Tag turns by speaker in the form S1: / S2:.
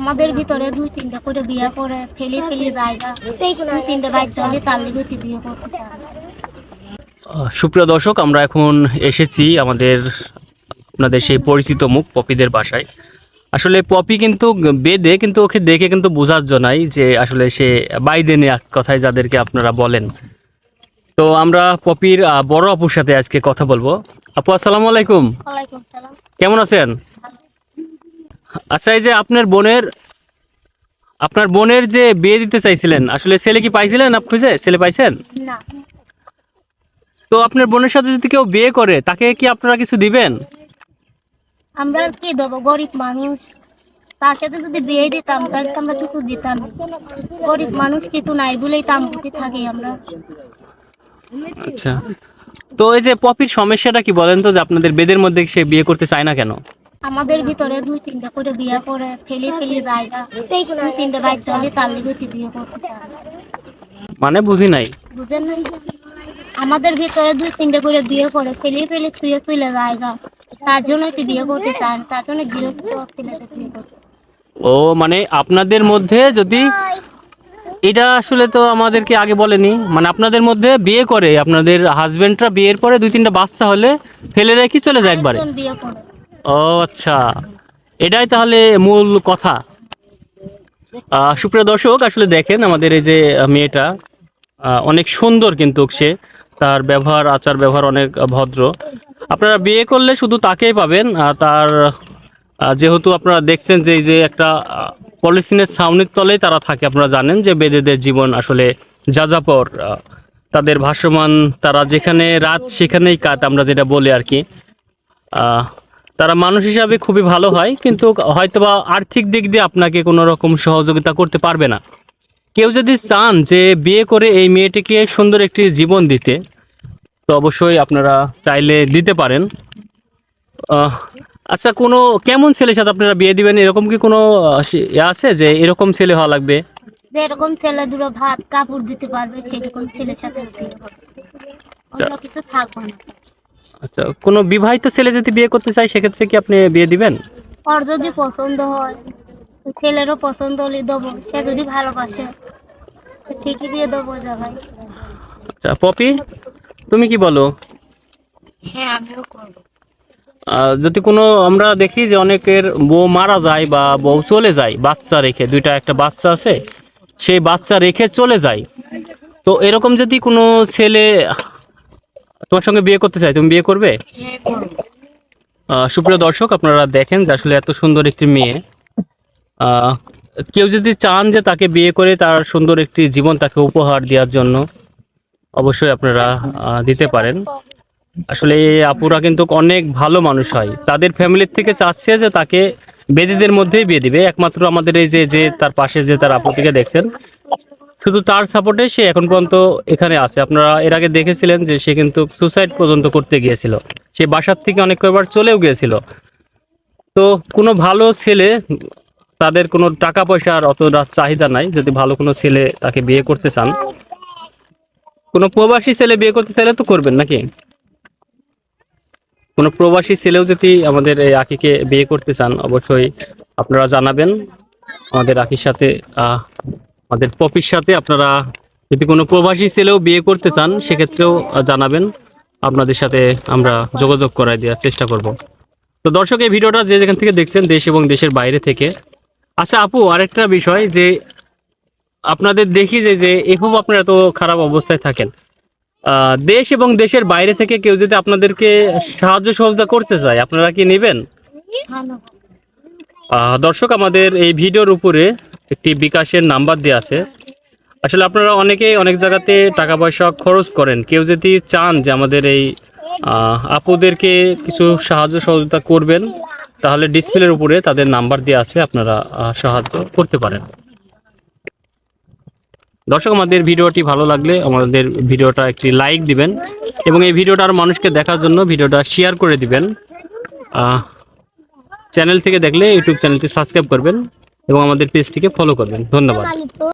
S1: আমাদের ভিতরে দুই তিনটা করে বিয়ে করে ফেলি ফেলি জায়গা দুই তিনটা বাইক চলে তার লিগে বিয়ে করতে
S2: সুপ্রিয় দর্শক আমরা এখন এসেছি আমাদের আপনাদের সেই পরিচিত মুখ পপিদের বাসায়। আসলে পপি কিন্তু বেদে কিন্তু ওকে দেখে কিন্তু বোঝার নাই যে আসলে সে বাইদেনে এক কথায় যাদেরকে আপনারা বলেন। তো আমরা পপির বড় আপুর সাথে আজকে কথা বলব। আপু আসসালামু আলাইকুম। কেমন আছেন? আচ্ছা এই যে আপনার বোনের আপনার বোনের যে বিয়ে দিতে চাইছিলেন আসলে ছেলে কি পাইছিলেন আপ খুঁজে? ছেলে পাইছেন?
S1: না।
S2: তো আপনার বোনের সাথে যদি কেউ বিয়ে করে তাকে কি আপনারা কিছু দিবেন?
S1: আমরা আর কি দেবো? গরিব মানুষ। তার সাথে যদি বিয়ে দিতাম তাহলে তো আমরা কিছু দিতাম। গরিব মানুষ কিছু নাই বলেই তামপুতি থাকি আমরা।
S2: আচ্ছা। তো এই যে পপির সমস্যাটা কি বলেন তো যে আপনাদের বেদের মধ্যে সে বিয়ে করতে চায় না কেন?
S1: আমাদের ভিতরে দুই তিনটা করে বিয়ে করে ফেলি ফেলি জায়গা দুই তিনটা বাইক চলে তার লিগে তুই বিয়ে করতে
S2: মানে বুঝি নাই?
S1: বুঝেন নাই? আমাদের ভিতরে দুই তিনটে করে বিয়ে করে ফেলে ফেলে শুয়ে চলে জায়গা। তার জন্য তুই বিয়ে করতে চান তার জন্য গৃহস্থ
S2: ও মানে আপনাদের মধ্যে যদি এটা আসলে তো আমাদেরকে আগে বলেনি মানে আপনাদের মধ্যে বিয়ে করে আপনাদের হাজবেন্ডরা বিয়ের পরে দুই তিনটা বাচ্চা হলে ফেলে রেখে চলে যায় একবারে।
S1: বিয়ে করে।
S2: ও আচ্ছা। এটাই তাহলে মূল কথা। সুপ্রিয় দর্শক, আসলে দেখেন আমাদের এই যে মেয়েটা অনেক সুন্দর কিন্তু সে, তার ব্যবহার, আচার ব্যবহার অনেক ভদ্র। আপনারা বিয়ে করলে শুধু তাকেই পাবেন, আর তার যেহেতু আপনারা দেখছেন যে এই যে একটা পলিসিনের ছাউনির তলেই তারা থাকে, আপনারা জানেন যে বেদেদের জীবন আসলে যাযাপর তাদের ভাসমান, তারা যেখানে রাত সেখানেই কাট আমরা যেটা বলি আর কি। তারা মানুষ হিসাবে খুবই ভালো হয় কিন্তু হয়তোবা আর্থিক দিক দিয়ে আপনাকে কোনো রকম সহযোগিতা করতে পারবে না। কেউ যদি চান যে বিয়ে করে এই মেয়েটিকে সুন্দর একটি জীবন দিতে তো অবশ্যই আপনারা চাইলে দিতে পারেন। আচ্ছা কোনো কেমন ছেলের সাথে আপনারা বিয়ে দিবেন? এরকম কি কোনো ইয়ে আছে যে এরকম ছেলে হওয়া লাগবে?
S1: ছেলে দুটো ভাত কাপড় দিতে পারবে সেরকম ছেলের সাথে বিয়ে অন্য কিছু থাকবে না।
S2: আচ্ছা কোনো বিবাহিত ছেলে যদি বিয়ে করতে চায় সেক্ষেত্রে কি আপনি বিয়ে দিবেন?
S1: ওর যদি পছন্দ হয় ছেলেরও পছন্দ হলে দেবো। সে যদি ভালোবাসে ঠিকই বিয়ে দেবো জায়গায়
S2: আচ্ছা পপি তুমি কি বলো?
S1: হ্যাঁ আমিও করব।
S2: যদি কোনো আমরা দেখি যে অনেকের বউ মারা যায় বা বউ চলে যায় বাচ্চা রেখে দুইটা একটা বাচ্চা আছে সেই বাচ্চা রেখে চলে যায়। তো এরকম যদি কোনো ছেলে তোমার সঙ্গে বিয়ে করতে চাই তুমি বিয়ে করবে?
S1: হ্যাঁ
S2: সুপ্রিয় দর্শক আপনারা দেখেন যে আসলে এত সুন্দর একটি মেয়ে। কেউ যদি চান যে তাকে বিয়ে করে তার সুন্দর একটি জীবন তাকে উপহার দেওয়ার জন্য অবশ্যই আপনারা দিতে পারেন। আসলে আপুরা কিন্তু অনেক ভালো মানুষ হয়। তাদের ফ্যামিলির থেকে চাচ্ছে যে তাকে বেদিদের মধ্যেই বিয়ে দিবে। একমাত্র আমাদের এই যে যে তার পাশে যে তার আপুটিকে দেখছেন শুধু তার সাপোর্টে সে এখন পর্যন্ত এখানে আছে। আপনারা এর আগে দেখেছিলেন যে সে কিন্তু সুসাইড পর্যন্ত করতে গিয়েছিল। সে বাসার থেকে অনেক কয়েকবার চলেও গিয়েছিল। তো কোনো ভালো ছেলে তাদের কোনো টাকা পয়সার অত চাহিদা নাই। যদি ভালো কোনো ছেলে তাকে বিয়ে করতে চান। কোনো প্রবাসী ছেলে বিয়ে করতে চাইলে তো করবেন নাকি? কোনো প্রবাসী ছেলেও যদি আমাদের এই আকিকে বিয়ে করতে চান, অবশ্যই আপনারা জানাবেন। আমাদের আকির সাথে আমাদের পপির সাথে আপনারা যদি কোনো প্রবাসী ছেলেও বিয়ে করতে চান সেক্ষেত্রেও জানাবেন। আপনাদের সাথে আমরা যোগাযোগ করাই দেওয়ার চেষ্টা করব। তো দর্শক এই ভিডিওটা যে যেখান থেকে দেখছেন দেশ এবং দেশের বাইরে থেকে। আচ্ছা আপু আরেকটা বিষয় যে আপনাদের দেখি যে যে এভাবে আপনারা এত খারাপ অবস্থায় থাকেন। দেশ এবং দেশের বাইরে থেকে কেউ যদি আপনাদেরকে সাহায্য সহযোগিতা করতে চায় আপনারা কি নেবেন? দর্শক আমাদের এই ভিডিওর উপরে একটি বিকাশের নাম্বার দেওয়া আছে। আসলে আপনারা অনেকেই অনেক জায়গাতে টাকা পয়সা খরচ করেন। কেউ যদি চান যে আমাদের এই আপুদেরকে কিছু সাহায্য সহযোগিতা করবেন, তাহলে ডিসপ্লের উপরে তাদের নাম্বার দেওয়া আছে, আপনারা সাহায্য করতে পারেন। দর্শক, আমাদের ভিডিওটি ভালো লাগলে আমাদের ভিডিওটা একটি লাইক দিবেন এবং এই ভিডিওটা আরও মানুষকে দেখার জন্য ভিডিওটা শেয়ার করে দিবেন। চ্যানেল থেকে দেখলে ইউটিউব চ্যানেলটি সাবস্ক্রাইব করবেন। এবং আমাদের পেজটিকে ফলো করবেন। ধন্যবাদ।